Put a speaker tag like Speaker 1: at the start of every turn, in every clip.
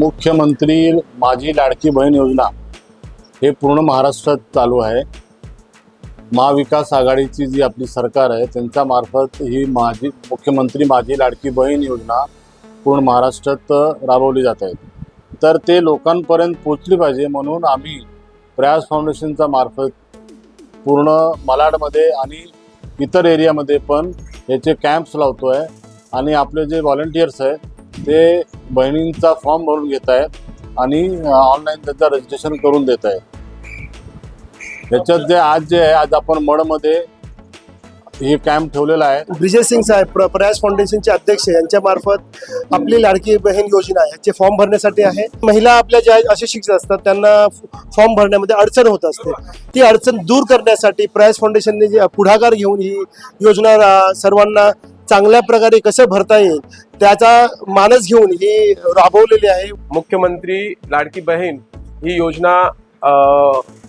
Speaker 1: मुख्यमंत्री माझी लाडकी बहीण योजना हे पूर्ण महाराष्ट्रात चालू आहे. महाविकास आघाडीची जी आपली सरकार आहे त्यांच्या मार्फत ही माझी मुख्यमंत्री माझी लाडकी बहीण योजना पूर्ण महाराष्ट्रात राबवली जात आहे. तर ते लोकांपर्यंत पोचली पाहिजे म्हणून आम्ही प्रयास फाउंडेशनच्या मार्फत पूर्ण मलाडमध्ये आणि इतर एरियामध्ये पण याचे कॅम्प्स लावतो आहे आणि आपले जे व्हॉलेंटियर्स आहेत ते बहिणींचा फॉर्म भरून घेत आहेत आणि ऑनलाईन त्याचं रजिस्ट्रेशन करून देत आहे. त्याच्यात जे आज जे आहे आज आपण मडमध्ये हे कॅम्प ठेवलेला आहे.
Speaker 2: ब्रिजेश सिंग साहेब प्र- प्रयास फाउंडेशनचे अध्यक्ष यांच्या मार्फत आपली लाडकी बहीण योजना याचे फॉर्म भरण्यासाठी आहे. महिला आपल्या ज्या असे शिक्षक असतात त्यांना फॉर्म भरण्यामध्ये अडचण होत असते. ती अडचण दूर करण्यासाठी प्रयास फाउंडेशनने जे पुढाकार घेऊन ही योजना सर्वांना चांगल्या प्रकारे कसं भरता येईल त्याचा मानस घेऊन ही राबवलेली आहे.
Speaker 3: मुख्यमंत्री लाडकी बहीण ही योजना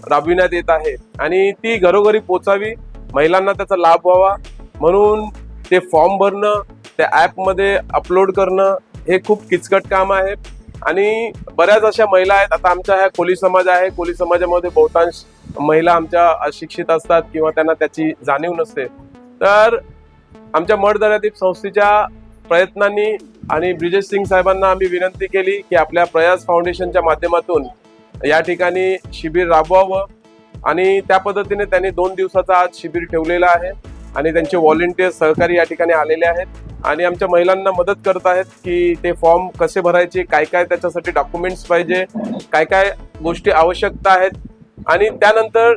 Speaker 3: राबविण्यात येत आहे आणि ती घरोघरी पोचावी महिलांना त्याचा लाभ व्हावा म्हणून ते फॉर्म भरणं त्या ॲपमध्ये अपलोड करणं हे खूप किचकट काम आहे. आणि बऱ्याच अशा महिला आहेत आता आमच्या ह्या कोली समाज आहे कोली समाजामध्ये बहुतांश महिला आमच्या अशिक्षित असतात किंवा त्यांना त्याची जाणीव नसते. तर आमच्या मठदरादीप संस्थेच्या प्रयत्नांनी आणि ब्रिजेश सिंग साहेबांना आम्ही विनंती केली की आपल्या प्रयास फाउंडेशनच्या माध्यमातून या ठिकाणी शिबिर राबवावं. आणि त्या पद्धतीने त्यांनी दोन दिवसाचा आज शिबिर ठेवलेलं आहे आणि त्यांचे व्हॉलेंटियर सहकारी या ठिकाणी आलेले आहेत. आणि आमच्या महिलांना मदत करत आहेत की ते फॉर्म कसे भरायचे काय काय त्याच्यासाठी डॉक्युमेंट्स पाहिजे काय काय गोष्टी आवश्यकता आहेत. आणि त्यानंतर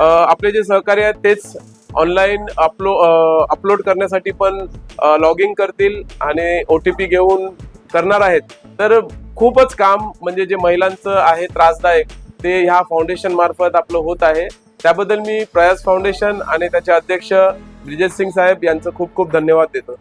Speaker 3: आपले जे सहकारी आहेत तेच ऑनलाईन अपलो अपलोड करण्यासाठी पण लॉग इन करतील आणि ओ टी पी घेऊन करणार आहेत. तर खूपच काम म्हणजे जे महिलांचं आहे त्रासदायक ते ह्या फाउंडेशन मार्फत आपलं होत आहे. त्याबद्दल मी प्रयास फाउंडेशन आणि त्याचे अध्यक्ष ब्रिजेश सिंग साहेब यांचं खूप खूप धन्यवाद देतो.